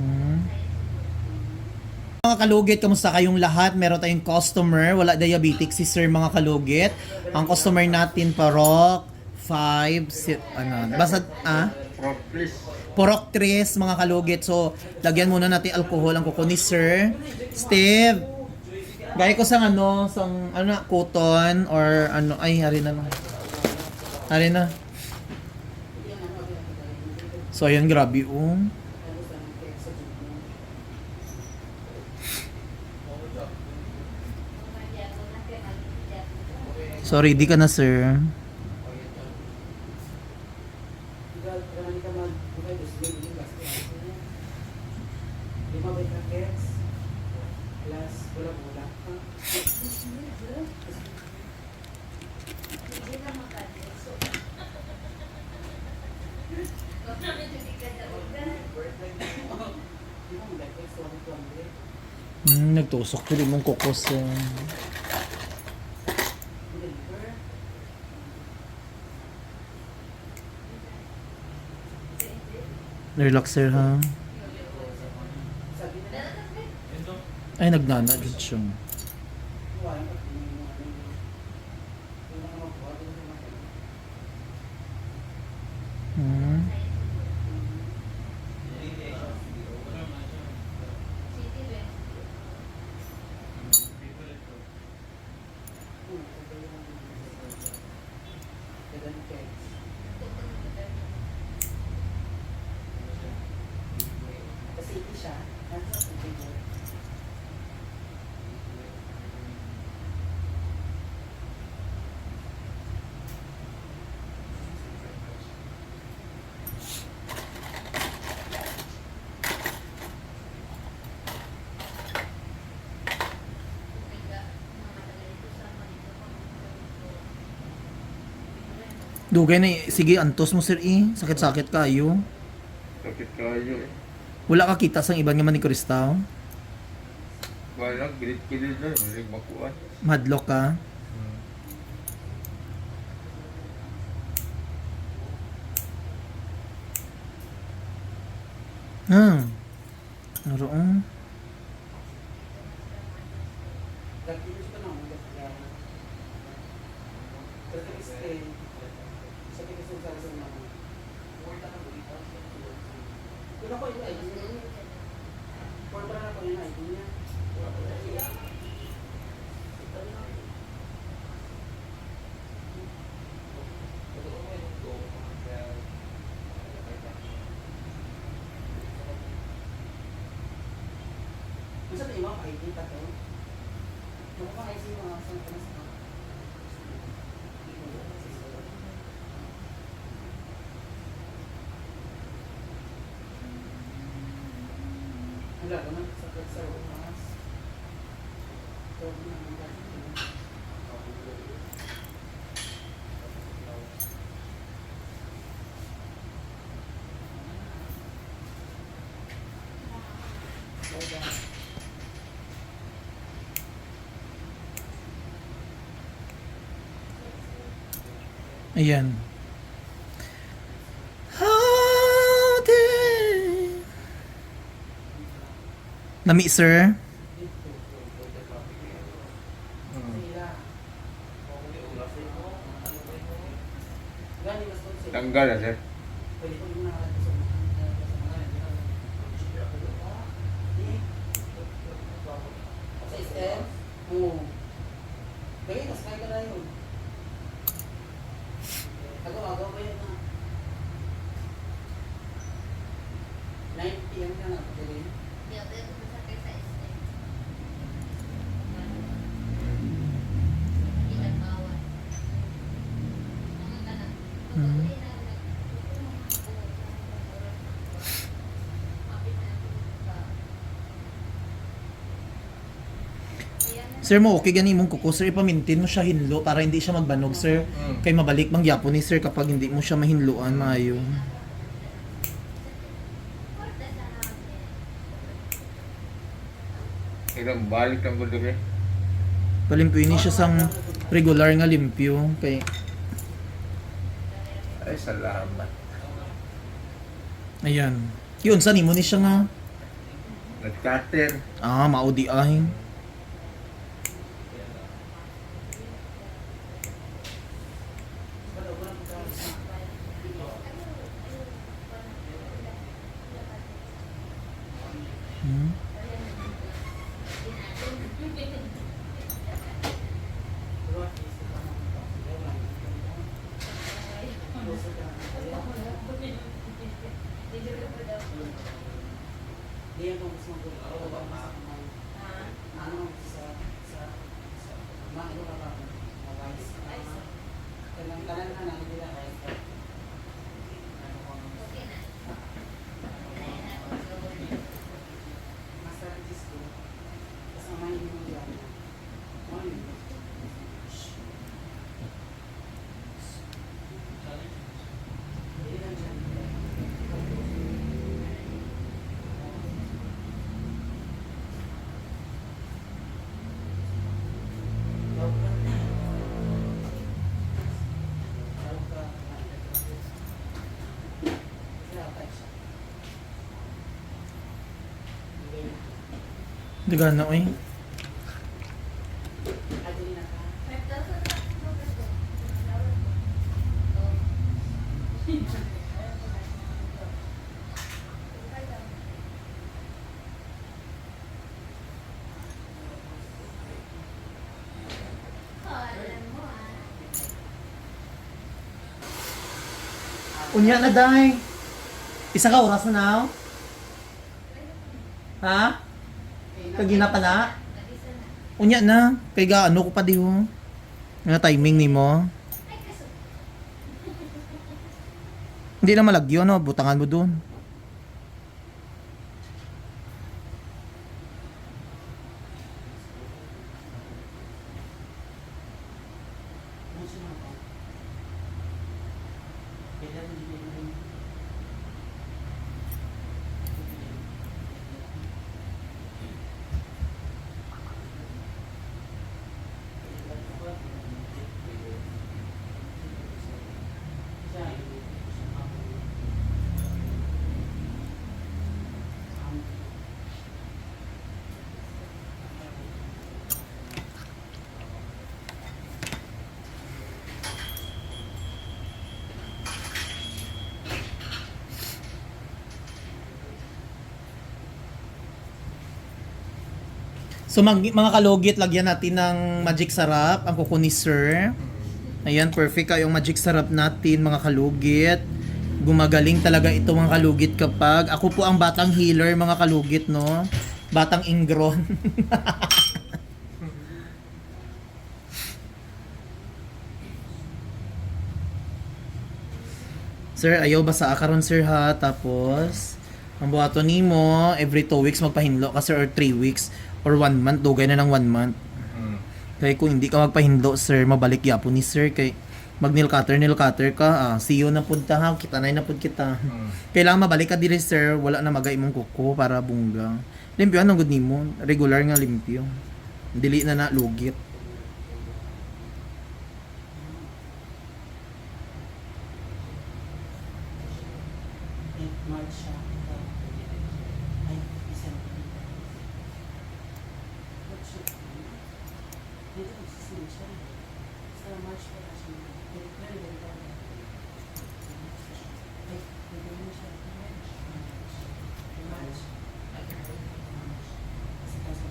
Hmm. Mga kalugit, kamusta kayong lahat? Meron tayong customer, wala diabetic si sir mga kalugit. Ang customer natin parok 5 si, ano, basta ah. Porok 3 mga kalugit. So, lagyan muna natin alcohol ang kuko ni Sir Steve. Gaya ko sa ano, sa ano na, cotton or ano, ay, hari na lang. Hari. So, ayan, grabe oh. So, ready ka na, sir. Hmm, nagtusok ko mong kokos. eh. Relaxer ha. Ay, nagnana din siya. Dugay na, eh. sige, antos mo sir eh. Sakit-sakit kayo. Sakit kayo eh. Wala ka kita sa iban nga man ni Kristaw. Walang gilit-gilit na. Hindi makuha. Madlock ka. Hmm. Naroon. Masa tayo mga pakikita to? Ano pa kayo sa mga sa mga sa Wala naman Ayan. Nami, sir? Tanggal na sir. Sa mga Sa SM? Oo. Bagay, tas kaya ka na yun. Agaw-agaw ba yun na? 9 PM ka na, pwede rin. Hmm. Sir mo, okay gani mong kuko, sir, ipamintin mo siya hinlo para hindi siya magbanog, sir. Mm. Kay mabalik mang yapo ni sir kapag hindi mo siya mahinluan, maayo. Ilang balik ng gulo eh. Palimpyo ni siya sang regular nga limpyo. Kay, Ay, salamat. ayan. Yun, saan mo ni siya nga Nag-cutter. Ah, maudi ay. Hmm. Hindi yan kung gusto mo ako ba mas ano sa sa sa mga ito ka ba mawais kanang tanan na nang nila kahit ano kung mas strategist ko kasama yung mga yan ano yun Hindi lang siya. Di gana oy. Unya na day. Isa oras na now? Ha? Kagina pa na? Unya na. Kay ga ano ko pa di ho. Nga timing ni mo. Hindi na malagyo no, butangan mo dun. So mag, mga kalugit, lagyan natin ng magic sarap, ang kuko ni Sir. Ayan, perfect kayong magic sarap natin mga kalugit. Gumagaling talaga ito mga kalugit kapag ako po ang batang healer mga kalugit no. Batang ingron. sir, ayaw basa karon sir ha. Tapos, ang buhato nimo every 2 weeks magpahinlo ka sir or 3 weeks or 1 month dugay na ng 1 month. Hmm. Kaya kung hindi ka magpahindo, sir, mabalik yapo ni sir. Kay mag nail cutter, nail cutter ka, ah, see you na pud ta ha, kita na na pud kita. Hmm. Kailangan mabalik ka diri sir, wala na magay imong kuko para bungga. Limpyo ang good nimo, regular nga limpyo. Dili na na lugit. March siya. Ay, December. March siya. Dito magsisimula siya. Sa March pa na siya. Very, very, very bad. Ay, pwede mo siya. March. Kasi kasi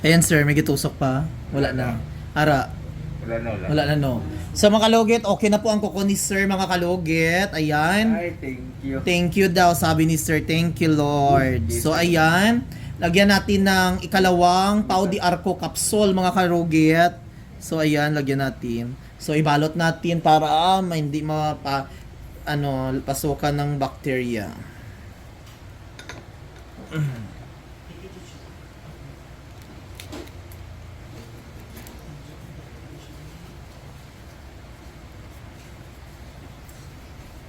Ayan sir, may gitusok pa. Wala na. Ara, Wala na, wala. wala na no. Sa mga kalugit, okay na po ang kuko ni sir mga kalugit. Ayan. Ay, thank you. Thank you daw, sabi ni Sir. Thank you, Lord. So, ayan. Lagyan natin ng ikalawang Pau di Arco capsule, mga karugit. So, ayan, lagyan natin. So, ibalot natin para ah, hindi mapa, ano, pasukan ng bacteria.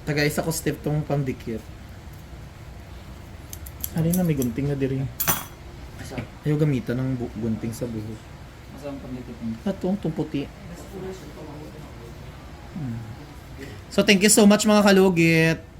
Taga isa ko step tong pandikit. Ano na may gunting na diri. Asa? Ayaw gamitan ng bu- gunting sa buhok. Asa ang pagdito Ito, itong puti. Hmm. So thank you so much mga kalugit.